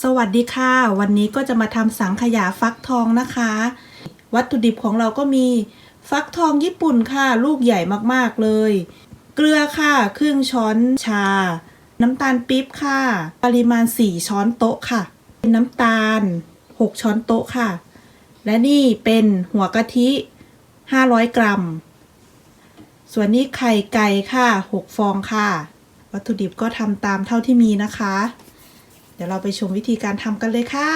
สวัสดีค่ะ วันนี้ก็จะมาทำสังขยาฟักทองนะคะ วัตถุดิบของเราก็มีฟักทองญี่ปุ่นค่ะ ลูกใหญ่มากๆเลย เกลือค่ะครึ่งช้อนชา น้ำตาลปี๊บค่ะ ปริมาณ 4 ช้อนโต๊ะค่ะ น้ำตาล 6 ช้อนโต๊ะค่ะ และนี่เป็นหัวกะทิ 500 กรัม ส่วนนี้ไข่ไก่ค่ะ 6 ฟองค่ะ วัตถุดิบก็ทำตามเท่าที่มีนะคะ เดี๋ยวเราไปชมวิธีการทำกันเลยค่ะ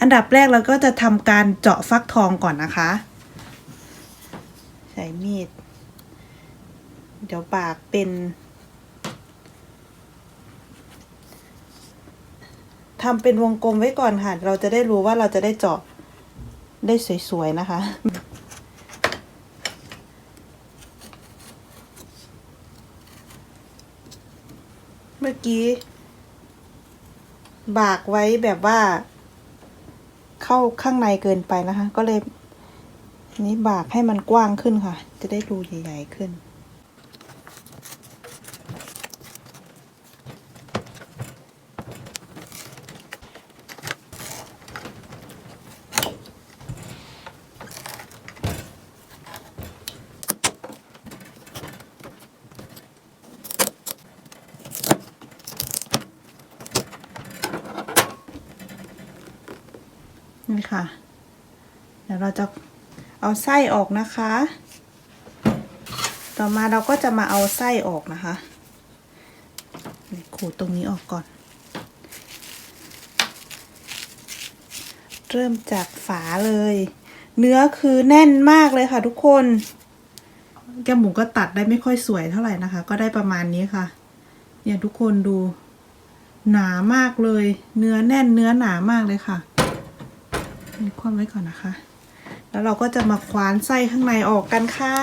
อันดับแรกเราก็จะทำการเจาะฟักทองก่อนนะคะ ใช้มีด เดี๋ยวปากเป็น ทำเป็นวงกลมไว้ก่อนค่ะ เราจะได้รู้ว่าเราจะได้เจาะได้สวยๆนะคะเมื่อกี้ บากไว้แบบว่า เข้าข้างในเกินไปนะคะ ก็เลย นี่บากให้มันกว้างขึ้นค่ะ จะได้รูใหญ่ๆขึ้น นี่ค่ะ เดี๋ยวเราจะเอาไส้ออกนะคะ ต่อมาเราก็จะมาเอาไส้ออกนะคะขูดตรงนี้ออกก่อน เริ่มจากฝาเลย เนื้อคือแน่นมากเลยค่ะทุกคน แก้มหมูก็ตัดได้ไม่ค่อยสวยเท่าไหร่นะคะ ก็ได้ประมาณนี้ค่ะ เนี่ยทุกคนดูหนามากเลย เนื้อแน่นเนื้อหนามากเลยค่ะ นี่คว่ำไว้ก่อนนะคะ แล้วเราก็จะมาคว้านไส้ข้างในออกกันค่ะ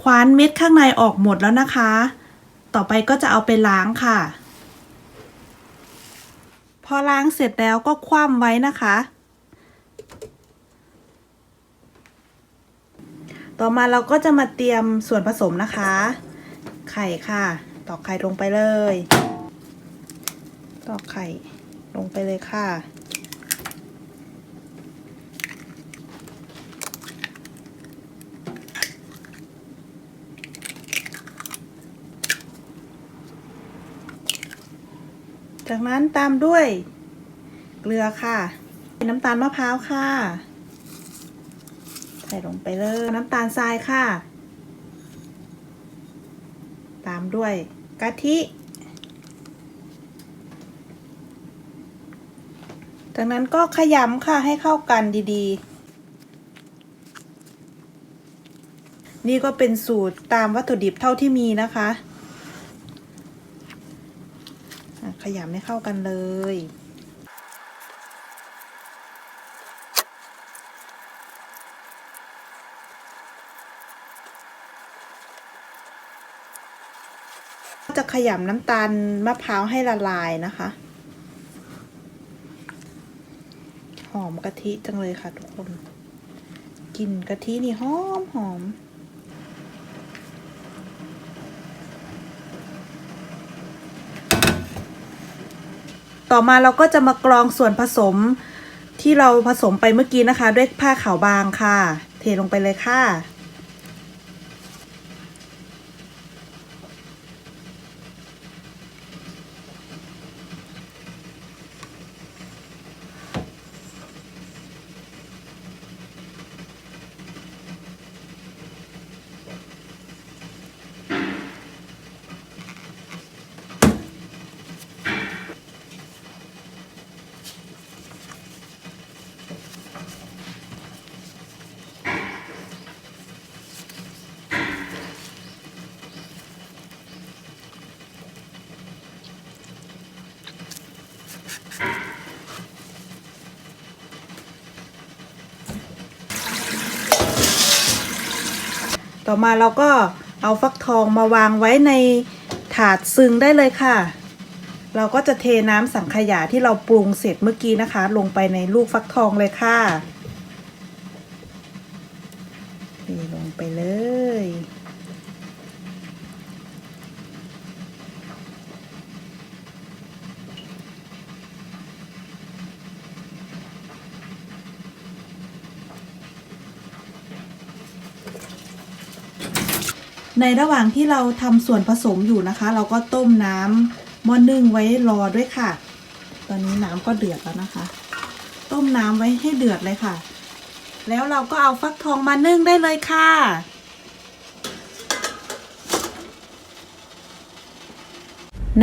คว้านเม็ดข้างในออกหมดแล้วนะคะ ต่อไปก็จะเอาไปล้างค่ะ พอล้างเสร็จแล้วก็คว่ำไว้นะคะ ต่อมาเราก็จะมาเตรียมส่วนผสมนะคะ ไข่ค่ะ ตอกไข่ลงไปเลย ตอกไข่ลงไปเลยค่ะ จากนั้นตามด้วย เกลือค่ะ น้ำตาลมะพร้าวค่ะ ใส่ลงไปเลย น้ำตาลทรายค่ะ ตามด้วยกะทิจากนั้นก็ขยำค่ะให้เข้ากันดีๆ นี่ก็เป็นสูตรตามวัตถุดิบเท่าที่มีนะคะ อะ ขยำให้เข้ากันเลย จะขยำน้ำตาลมะพร้าวให้ละลายนะคะ หอมกะทิจังเลยค่ะทุกคนกลิ่นกะทินี่หอมหอม ต่อมาเราก็จะมากรองส่วนผสมที่เราผสมไปเมื่อกี้นะคะ ด้วยผ้าขาวบางค่ะ เทลงไปเลยค่ะ ต่อมาเราก็เอาฟักทองมาวางไว้ในถาดซึงได้เลยค่ะ เราก็จะเทน้ำสังขยาที่เราปรุงเสร็จเมื่อกี้นะคะ ลงไปในลูกฟักทองเลยค่ะเทลงไปเลย ในระหว่างที่เราทำส่วนผสมอยู่นะคะ เราก็ต้มน้ำหม้อนึ่งไว้รอด้วยค่ะ ตอนนี้น้ำก็เดือดแล้วนะคะ ต้มน้ำไว้ให้เดือดเลยค่ะ แล้วเราก็เอาฟักทองมานึ่งได้เลยค่ะ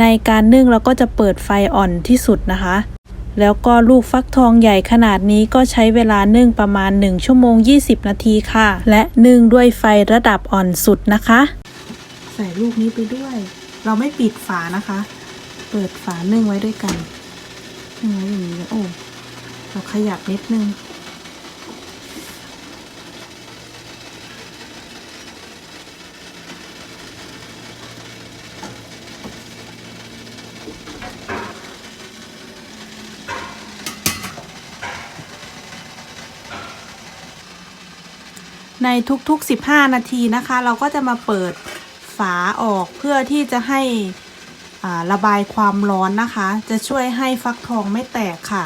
ในการนึ่งเราก็จะเปิดไฟอ่อนที่สุดนะคะ แล้วก็ลูกฟักทองใหญ่ขนาดนี้ก็ใช้เวลานึ่งประมาณ 1 ชั่วโมง 20 นาทีค่ะ และนึ่งด้วยไฟระดับอ่อนสุดนะคะ ใส่ลูกนี้ไปด้วย เราไม่ปิดฝานะคะ เปิดฝานึ่งไว้ด้วยกันนึ่งไว้อย่างนี้โอ้เราขยับนิดนึง ในทุกๆ 15 นาทีนะคะ เราก็จะมาเปิดฝาออกเพื่อที่จะให้อ่าระบายความร้อนนะคะ จะช่วยให้ฟักทองไม่แตกค่ะ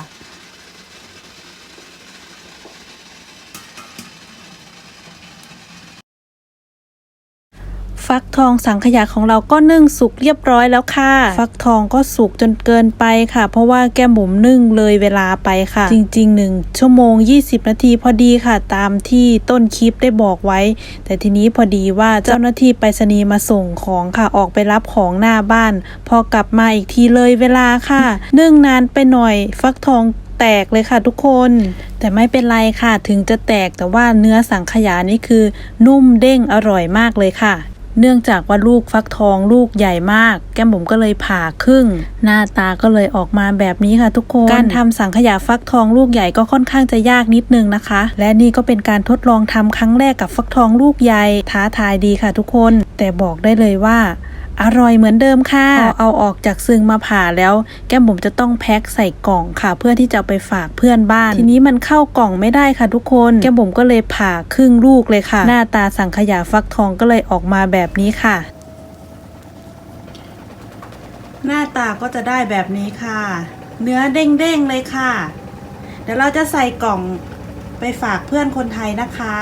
ฟักทองสังขยาของเราก็นึ่งสุกเรียบร้อยแล้วค่ะ ฟักทองก็สุกจนเกินไปค่ะ เพราะว่าแก้มบุ๋มนึ่งเลยเวลาไปค่ะ จริงๆ1ชั่วโมง 20 นาทีพอดีค่ะ ตามที่ต้นคลิปได้บอกไว้ แต่ทีนี้พอดีว่าเจ้าหน้าที่ไปรษณีย์มาส่งของค่ะออกไปรับของหน้าบ้าน พอกลับมาอีกทีเลยเวลาค่ะ นึ่งนานไปหน่อย ฟักทองแตกเลยค่ะทุกคน แต่ไม่เป็นไรค่ะ ถึงจะแตกแต่ว่าเนื้อสังขยานี่คือ นุ่มเด้งอร่อยมากเลยค่ะ เนื่องจากว่าลูกฟักทองลูกใหญ่มาก แก้มบุ๋มก็เลยผ่าครึ่ง หน้าตาก็เลยออกมาแบบนี้ค่ะทุกคน การทำสังขยาฟักทองลูกใหญ่ก็ค่อนข้างจะยากนิดนึงนะคะ และนี่ก็เป็นการทดลองทำครั้งแรกกับฟักทองลูกใหญ่ท้าทายดีค่ะทุกคน แต่บอกได้เลยว่า อร่อยเหมือนเดิมค่ะพอเอาออกจากซึงมาผ่าแล้ว แก้มบุ๋มจะต้องแพ็คใส่กล่องค่ะ เพื่อที่จะเอาไปฝากเพื่อนบ้าน ทีนี้มันเข้ากล่องไม่ได้ค่ะทุกคน แก้มบุ๋มก็เลยผ่าครึ่งลูกเลยค่ะ หน้าตาสังขยาฟักทองก็เลยออกมาแบบนี้ค่ะ หน้าตาก็จะได้แบบนี้ค่ะ เนื้อเด้งๆเลยค่ะ เดี๋ยวเราจะใส่กล่องไปฝากเพื่อนคนไทยนะคะ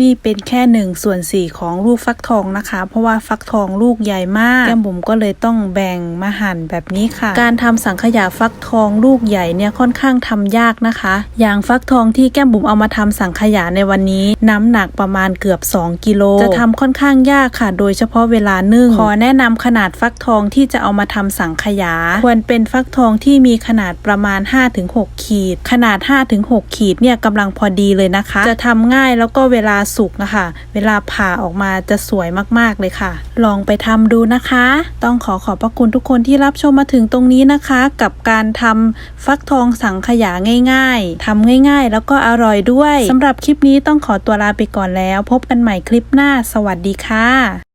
นี่เป็นแค่หนึ่งส่วนสี่ของลูกฟักทองนะคะ เพราะว่าฟักทองลูกใหญ่มากแก้มบุ๋มก็เลยต้องแบ่งมาหั่นแบบนี้ค่ะ การทำสังขยาฟักทองลูกใหญ่เนี่ยค่อนข้างทำยากนะคะ อย่างฟักทองที่แก้มบุ๋มเอามาทำสังขยาในวันนี้ น้ำหนักประมาณเกือบ 2 กิโลจะทำค่อนข้างยากค่ะ โดยเฉพาะเวลานึ่งขอแนะนำขนาดฟักทองที่จะเอามาทำสังขยา ควรเป็นฟักทองที่มีขนาดประมาณ 5-6 ขีด ขนาด 5-6 ขีดเนี่ยกำลังพอดีเลยนะคะ จะทำง่ายแล้วก็เวลาสุกนะคะ เวลาผ่าออกมาจะสวยมากๆเลยค่ะ ลองไปทำดูนะคะ ต้องขอขอบพระคุณทุกคนที่รับชมมาถึงตรงนี้นะคะ กับการทำฟักทองสังขยาง่าย ๆทำง่ายๆ แล้วก็อร่อยด้วยสำหรับคลิปนี้ต้องขอตัวลาไปก่อนแล้ว พบกันใหม่คลิปหน้า สวัสดีค่ะ